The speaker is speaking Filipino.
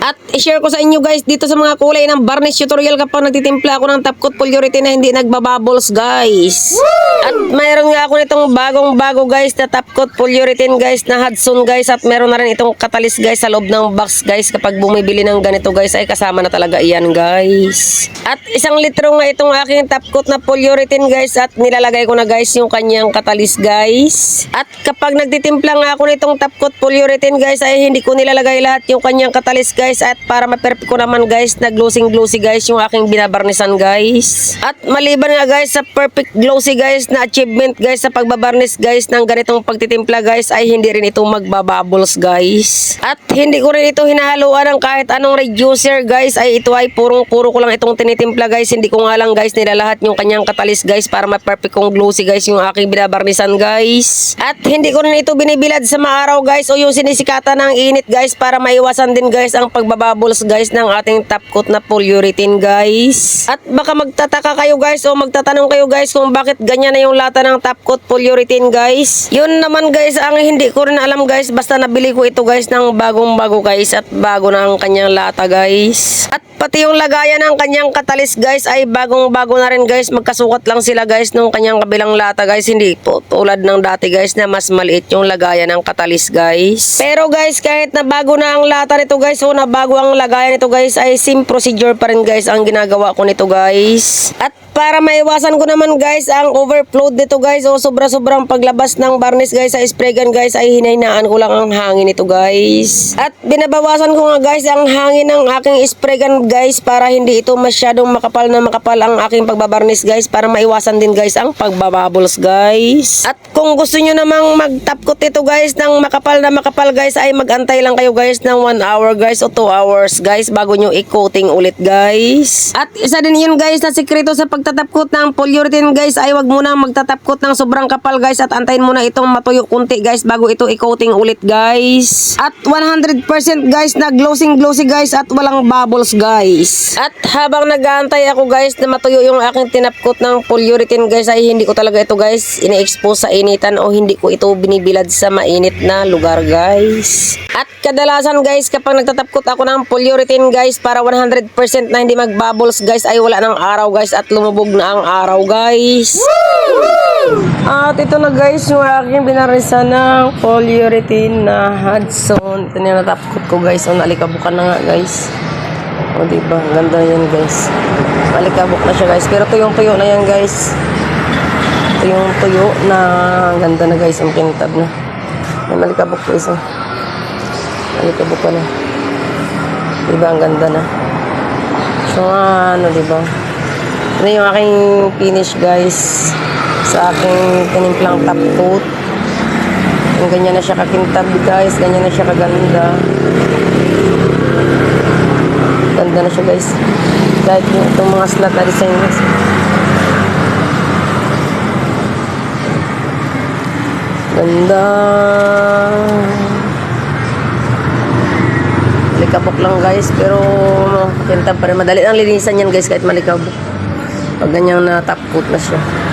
At i-share ko sa inyo guys dito sa mga kulay ng varnish tutorial kapag nagtitimpla ako ng top coat polyurethane na hindi nagbabubbles guys. At mayroon nga ako nitong bagong bago guys na top coat polyurethane guys na Hudson guys at meron na rin itong katalis guys sa loob ng box guys kapag bumibili ng ganito guys ay kasama na talaga iyan guys. At isang litro nga itong aking top coat na polyurethane guys at nilalagay ko na guys yung kanyang katalis guys. At kapag nagtitimpla nga ako nitong top coat polyurethane guys ay hindi ko nilalagay lahat yung kanyang katalis guys at para ma-perfect ko naman guys na glossing glossy guys yung aking binabarnisan guys. At maliban nga guys sa perfect glossy guys na achievement guys sa pagbabarnis guys ng ganitong pagtitimpla guys ay hindi rin ito magbabubbles guys. At hindi ko rin ito hinahaluan ng kahit anong reducer guys ay ito ay purong puro ko lang itong tinitimpla guys hindi ko nga lang guys nilalahat yung kanyang katalis guys para ma-perfect kong glossy guys yung aking binabarnisan guys. At hindi ko rin ito binibilad sa maaraw guys o yung sinisikatan ng init guys para maiwasan din guys ang pagbabubbles guys ng ating top coat na polyurethane guys. At baka magtataka kayo guys o magtatanong kayo guys kung bakit ganyan yung lata ng top coat polyurethane guys. Yun naman guys ang hindi ko rin alam guys basta nabili ko ito guys ng bagong bago guys at bago na ang kanyang lata guys. At pati yung lagayan ng kanyang katalis guys ay bagong bago na rin guys magkasukat lang sila guys nung kanyang kabilang lata guys hindi po tulad ng dati guys na mas maliit yung lagayan ng katalis guys. Pero guys kahit na bago na ang lata nito guys o na bago ang lagayan nito guys ay same procedure pa rin guys ang ginagawa ko nito guys. At para maiwasan ko naman guys ang overflow dito guys o sobra-sobrang paglabas ng varnish guys sa spray gun guys ay hinahinaan ko lang ang hangin nito guys. At binabawasan ko nga guys ang hangin ng aking spray gun guys para hindi ito masyadong makapal na makapal ang aking pagbabarnis guys para maiwasan din guys ang pagbabubbles guys. At kung gusto nyo namang mag-top coat ito guys ng makapal na makapal guys ay magantay lang kayo guys ng 1 hour guys o 2 hours guys bago nyo i-coating ulit guys. At isa din yun guys na sikreto sa pagtatapkot ng polyurethane guys ay wag muna magtatapkot ng sobrang kapal guys at antayin muna itong matuyo kunti guys bago ito i-coating ulit guys. At 100% guys na glossing glossy guys at walang bubbles guys. At habang nag-aantay ako guys na matuyo yung aking tinapkot ng polyurethane guys ay hindi ko talaga ito guys ini-expose sa initan o hindi ko ito binibilad sa mainit na lugar guys. At kadalasan guys kapag nagtatapkot ako ng polyurethane guys para 100% na hindi magbubbles guys ay wala ng araw guys at lumubog na ang araw guys. At ito na guys yung aking binarisan ng polyurethane na Hudson. Ito na natapkot ko guys. O nalikabukan na nga guys. O diba? Ang Ganda yan guys. Nalikabok na siya guys. Pero tuyong-tuyo na yan guys. Tuyong-tuyo na ang ganda na guys. Ang kintab na. May malikabok guys. Oh. Malikabok ka na. Diba? Ang ganda na. So ano diba? Ito yung aking finish guys sa aking tinimplang top coat. Yung ganyan na siya kakintab guys, ganyan na siya kaganda. Ganda na siya guys. Kahit itong mga slot na design guys. Ganda. Malikabok lang guys, pero kintab pa rin. Madali ang linisan yan guys kahit malikabok. Pag ganyang na top coat na siya.